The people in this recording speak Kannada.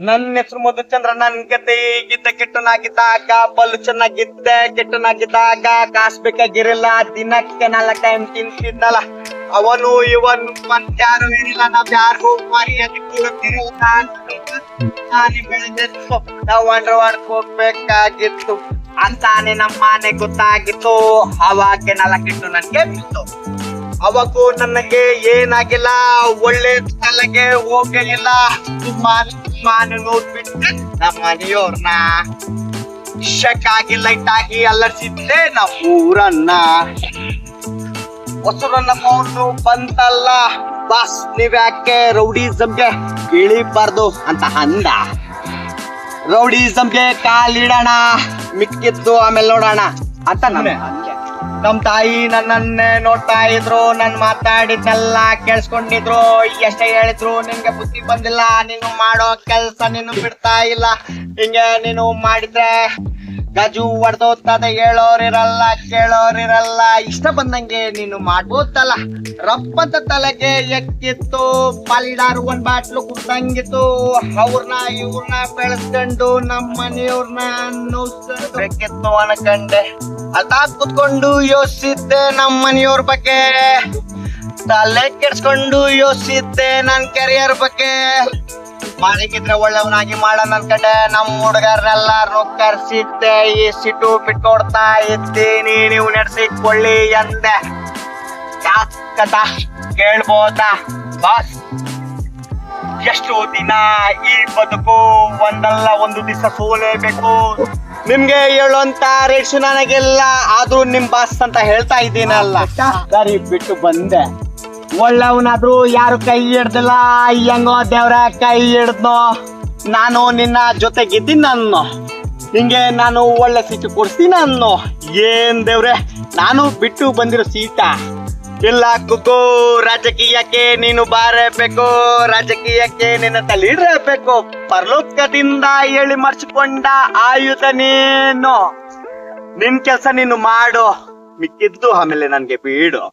ನನ್ನ ಹೆಸರು ಮಧುಚಂದ್ರ ನನ್ ಗತೆ ಗಿದ್ದ ಕೆಟ್ಟನಾಗಿದ್ದಾಗ, ಬಲ್ಲು ಚೆನ್ನಾಗಿದ್ದೆ, ಕೆಟ್ಟನಾಗಿದ್ದಾಗ, ಕಾಸ್ ಬೇಕಾಗಿರಲ್ಲ, ದಿನಕ್ಕೆ ನಾಲ್ಕು ಟೈಮ್ ತಿಂತಿದ್ದಲ್ಲ. ಅವನು, ಇವನು ಯಾರು ಇರಲಿಲ್ಲ ನಾವ್ ಯಾರಿಗೂ ಮರ್ಯಾದೆ ನಾವು ಅಂಡರ್ ಹೋಗ್ಬೇಕಾಗಿತ್ತು. ಅಂತಾನೆ ನಮ್ಮ ಮನೆ ಗೊತ್ತಾಗಿತ್ತು. ಅವಾಗೆ ನಾಲ್ಕಿಟ್ಟು ನನ್ಗೆ ಬಿತ್ತು. ಅವಾಗೂ ನನಗೆ ಏನಾಗಿಲ್ಲ ಒಳ್ಳೆ ತಲೆಗೆ ಹೋಗಲಿಲ್ಲ. ಸುಮಾರು ಸುಮಾರು ನೋಡ್ಬಿಟ್ಟೆ ನಮ್ಮ ಮನೆಯವ್ರನ್ನ ಲೈಟ್ ಆಗಿ ಅಲ್ಲರ್ಸಿದ್ದೆ ನಮ್ಮ ಊರನ್ನ. ಹೊಸರನ್ನ ಮೌನು ಬಂತಲ್ಲ. ಬಾಸ್ ನೀವ್ಯಾಕೆ ರೌಡಿಸಮ್ಗೆ ಇಳಿಬಾರ್ದು ಅಂತ ಅಂದ. ರೌಡಿಸಮ್ಗೆ ಕಾಲಿಡೋಣ ಮಿಕ್ಕಿದ್ದು ಆಮೇಲೆ ನೋಡೋಣ ಅಂತ ನಮ್ಮ ನಮ್ ತಾಯಿ ನನ್ನನ್ನೇ ನೋಡ್ತಾ ಇದ್ರು, ನನ್ ಮಾತಾಡಿದ್ನೆಲ್ಲ ಕೇಳಿಸ್ಕೊಂಡಿದ್ರು. ಎಷ್ಟೇ ಹೇಳಿದ್ರು, ನಿಂಗೆ ಬುದ್ಧಿ ಬಂದಿಲ್ಲ, ನೀನು ಮಾಡೋ ಕೆಲ್ಸ ನೀನು ಬಿಡ್ತಾ ಇಲ್ಲ. ಹಿಂಗೆ ನೀನು ಮಾಡಿದ್ರೆ ಗಜು ಹೊಡೆದೋಗ್ತದೆ, ಹೇಳೋರಿರಲ್ಲ, ಕೇಳೋರಿರಲ್ಲ. ಇಷ್ಟ ಬಂದಂಗೆ ನೀನು ಮಾಡ್ಬೋದಲ್ಲ. ರಪ್ಪಂತ ತಲೆಗೆ ಎಕ್ಕಿತ್ತು ಪಾಲಿಡಾರು ಒಂದ್ ಬಾಟ್ಲು ಕುಡ್ದಂಗಿತ್ತು. ಅವ್ರನ್ನ ಇವ್ರನ್ನ ಬೆಳೆಸ್ಕೊಂಡು ನಮ್ಮ ಮನೆಯವ್ರನ್ನ ಬೇಕಿತ್ತು ಅನ್ಕಂಡೆ. ಅಲ್ತಾ ಕುತ್ಕೊಂಡು ಯೋಚಿಸಿದ್ದೆ ನಮ್ಮ ಮನೆಯವ್ರ ಬಗ್ಗೆ. ತಲೆ ಕೆಡ್ಸ್ಕೊಂಡು ಯೋಚಿಸಿದ್ದೆ ನನ್ ಕೆರಿಯರ್ ಬಗ್ಗೆ. ಮಾಡಿಕಿದ್ರೆ ಒಳ್ಳೆವನಾಗಿ ಮಾಡೋಣ ಅನ್ಕಂಡೆ ನಮ್ಮ ಹುಡುಗರನ್ನೆಲ್ಲಾರು ಕರ್ಸಿದ್ದೆ. ಈ ಸಿಟ್ಟು ಬಿಟ್ಕೊಡ್ತಾ ಇದ್ದೀನಿ, ನೀವು ನಡೆಸಿಕೊಳ್ಳಿ ಎಂದೆ. ಯಾಕಂತ ಕೇಳ್ಬೋದಾ? ಬಾಸ್, ಎಷ್ಟು ದಿನ ಈ ಬದುಕು ಒಂದಲ್ಲ, ಒಂದು ದಿವಸ ಸೋಲೇಬೇಕು. ನಿಮ್ಗೆ ಹೇಳುವಂತ ರೇಟ್ಸ್ ನನಗೆಲ್ಲ, ಆದ್ರೂ ನಿಮ್ ಬಾಸ್ ಅಂತ ಹೇಳ್ತಾ ಇದ್ದೀನಲ್ಲ. ಸರಿ ಬಿಟ್ಟು ಬಂದೆ. ಒಳ್ಳೆವನಾದ್ರೂ ಯಾರು ಕೈ ಹಿಡ್ದಿಲ್ಲ ಹೆಂಗೋ ದೇವ್ರ ಕೈ ಹಿಡ್ದ್ನೋ, ನಾನು ನಿನ್ನ ಜೊತೆಗಿದ್ದೀನಿ ಅನ್ನೋ ಹಿಂಗೆ ನಾನು ಒಳ್ಳೆ ಸೀಟು ಕೊಡ್ತೀನಿ ಅನ್ನೋ ಏನ್ ದೇವ್ರೆ, ನಾನು ಬಿಟ್ಟು ಬಂದಿರೋ ಸೀಟ ಇಲ್ಲ ಕುಕ್ಕು, ರಾಜಕೀಯಕ್ಕೆ ನೀನು ಬಾರಬೇಕು, ರಾಜಕೀಯಕ್ಕೆ ನಿನ್ನ ತಲಿಡಬೇಕು ಪರಲೋಕದಿಂದ ಹೇಳಿ ಮರ್ಚಿಕೊಂಡ ಆಯುಧ ನೀನು. ನಿನ್ ಕೆಲ್ಸ ನೀನು ಮಾಡು, ಮಿಕ್ಕಿದ್ದು ಆಮೇಲೆ ನನ್ಗೆ ಬೀಡು.